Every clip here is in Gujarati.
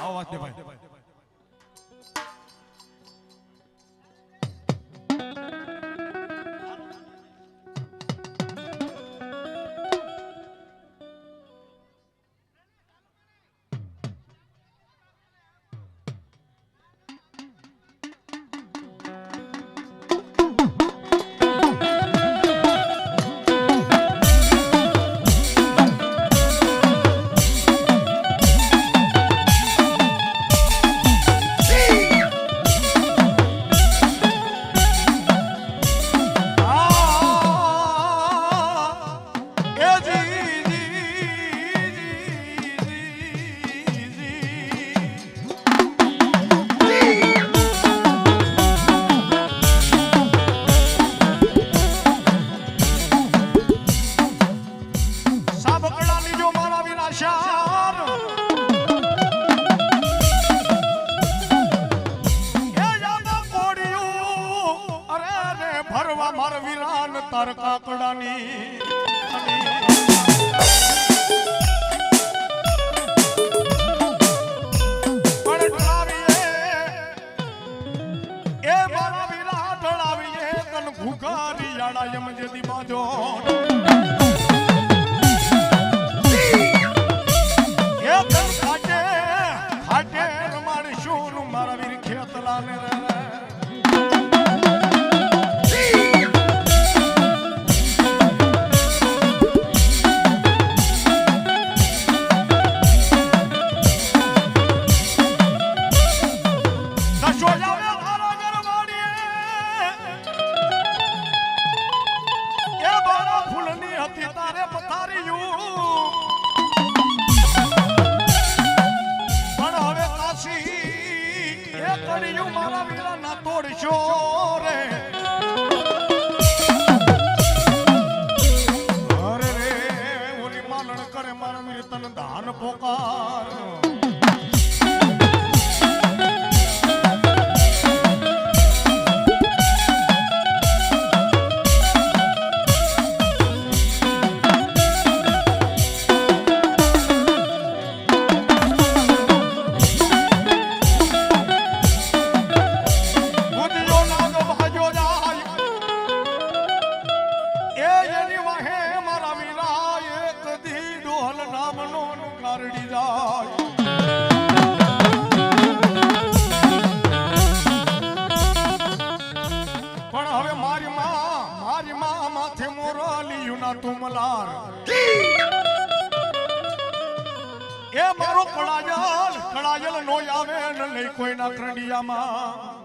આવો વાસુદેવભાઈ આ મારા વીરા ના તોડશો રે અરે રે, ઓલી માલણ કરે મારા વીર તન ધાન પોકાર. ગારડી જાય પણ હવે મારી માં, મારી માથે મોરલિયું ના તુમલાર. એ મારો કળાજલ કળાજલ નો આવે ને લઈ કોઈના ત્રંડિયામાં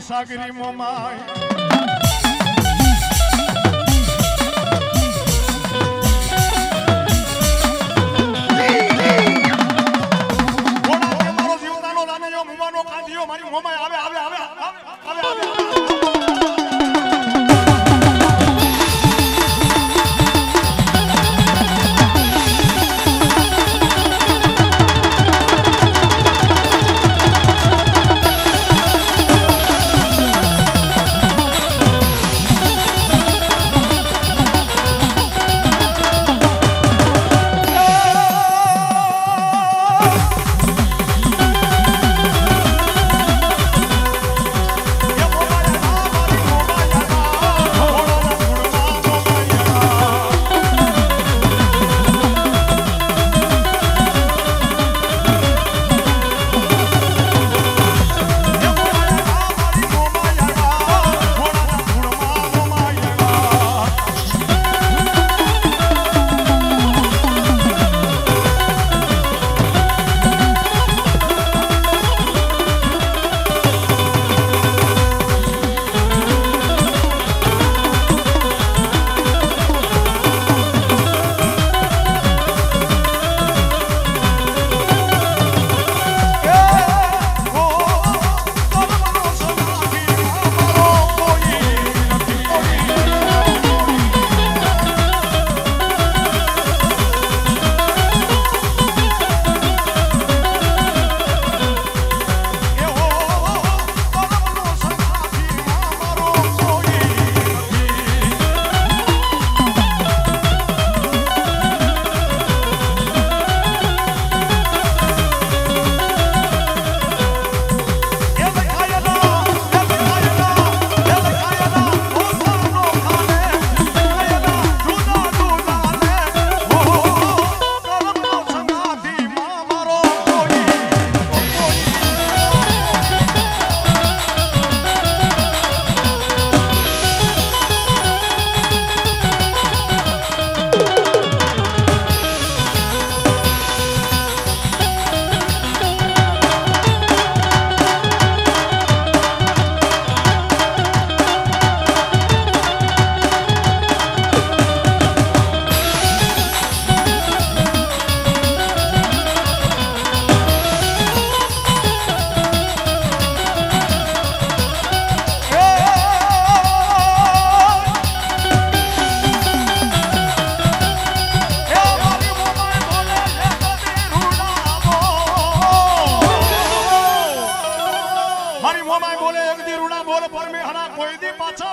સાગરી મોમાય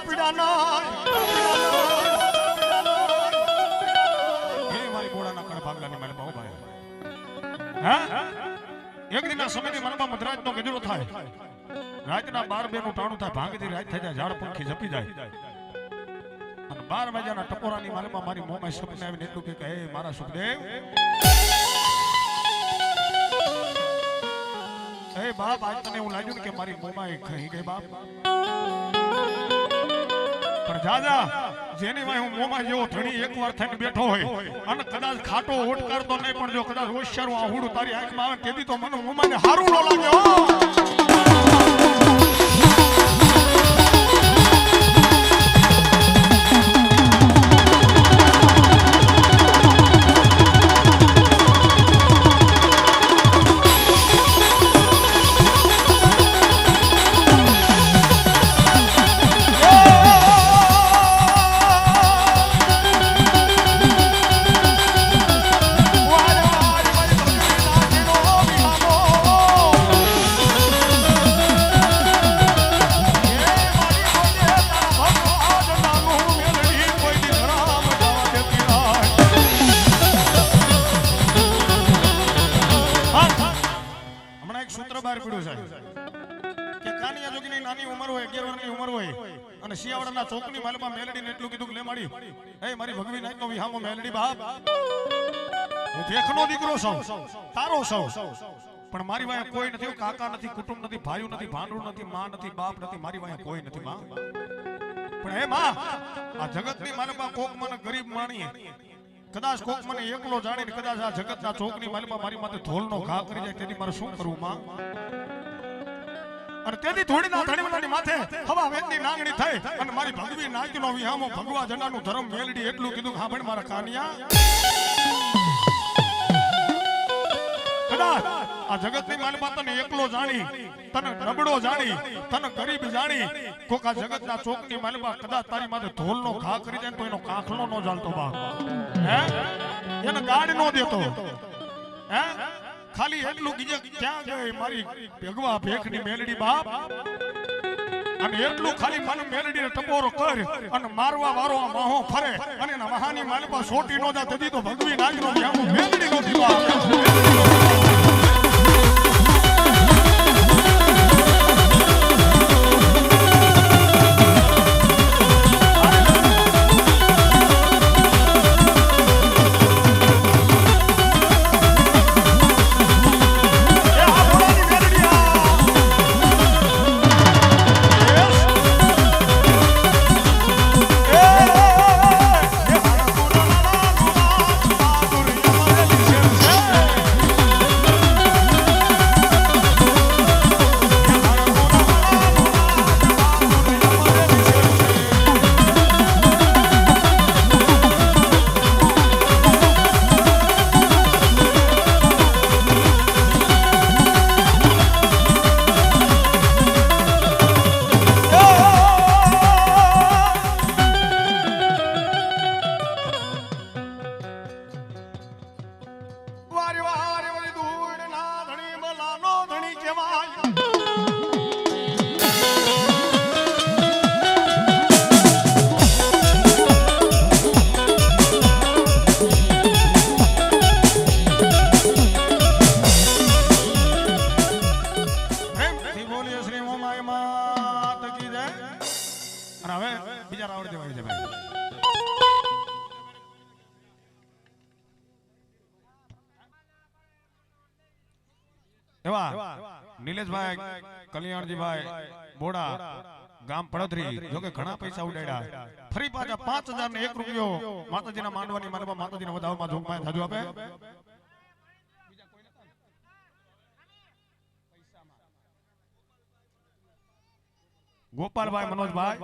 પીડા ના હે મારી ગોળાના કણ ભાગલાની મારે બહુ ભાઈ. હા? એક દિના સમયની મનમાં મધરાજનો ગજરો થાય. રાતના બાર બેનું ટાણું થાય ભાંગતી રાત થઈ જાય, ઝાડ પંખી જપી જાય. અને બાર વાગ્યાના ટકોરાની માલમાં મારી મોંમાં સપને આવીને એટલું કે, હે મારા સુખદેવ. હે બાપ, આજ તને એવું લાગ્યું કે મારી મોંમાં એ ખઈ ગઈ બાપ. જાજા, જેની વાય હું મોમાં જેવો ધણી એકવાર થઈને બેઠો હોય, અને કદાચ ખાટો ઓટ કરતો નહીં, પણ જો કદાચ હોશિયારું આહુડું તારી આંખમાં આવે તેથી તો મને મોંમાં ને હારું ન લાગે સૂત્ર બહાર પડ્યું છે કે કાનિયા જોગીની નાની ઉંમર હોય 11 વર્ષની ઉંમર હોય, અને શિયાળાના ચોકની માલમાં મેલડીને એટલું કીધું કે લે મારી ભગવી પણ મારી વાય કોઈ નથી, કાકા નથી, કુટુંબ નથી, ભાઈઓ નથી, ભાંડું નથી, માં નથી, બાપ નથી, મારી વાય કોઈ નથી, માં. પણ હે, માં, આ જગતની માલમાં કોક મને ગરીબ માણીએ. કદાચ કોક મને એકલો જાણીને કદાચ આ જગતના ચોકની માલમાં મારી માથે ધોલનો ઘા કરી જાય તેથી મારે શું કરવું, માં? અને તેથી થોડીના ધણીમલાની માથે હવા વેદની નાંગણી થઈ અને મારી ભગવી નાગનો વિહામો ભગવા જનાનું ધર્મ મેલડી એટલું કીધું હા મારા કાનિયા. કદાચ આ જગતની માલમાં તને એકલો જાણી તને નબળો જાણી તને ગરીબ જાણી કોક આ જગતના ચોકની માલમાં કદાચ તારી માથે ધોલનો ઘા કરી દે તો એનો કાંખલો નો ચાલતો બા હે? એને ગાડ નો દેતો. હે? ખાલી એટલું કીજે ક્યાં ગઈ મારી ભગવા ભેખની મેલડી બાપ? અને એટલું ખાલી મને મેલડીને ટપોરો કર અને મારવા વારો આ માહો ફરે. અને એના મહાની માલપા સોટી નો જા તદી તો ભગવી નાગનો મેલડી નો દીવા અને હવે બીજા રાવણ દેવાય છે ભાઈ. એવા, નિલેશભાઈ, કલ્યાણજીભાઈ બોડા ગામ પડદરી જોકે ઘણા પૈસા ઉડાડ્યા. ફરી પાછા પાંચ હજાર ને એક રૂપિયો માતાજીના માંડવાની માનવા માતાજીના વધાવમાં જોગમાં થાજુ આપે. ગોપાલભાઈ મનોજભાઈ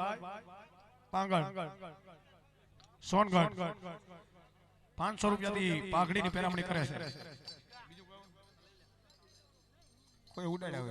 પાંગણ. સોનગઢ. પાંચસો રૂપિયાથી પાઘડીની પેરામણી કરે છે. કોઈ ઉડાડ્યા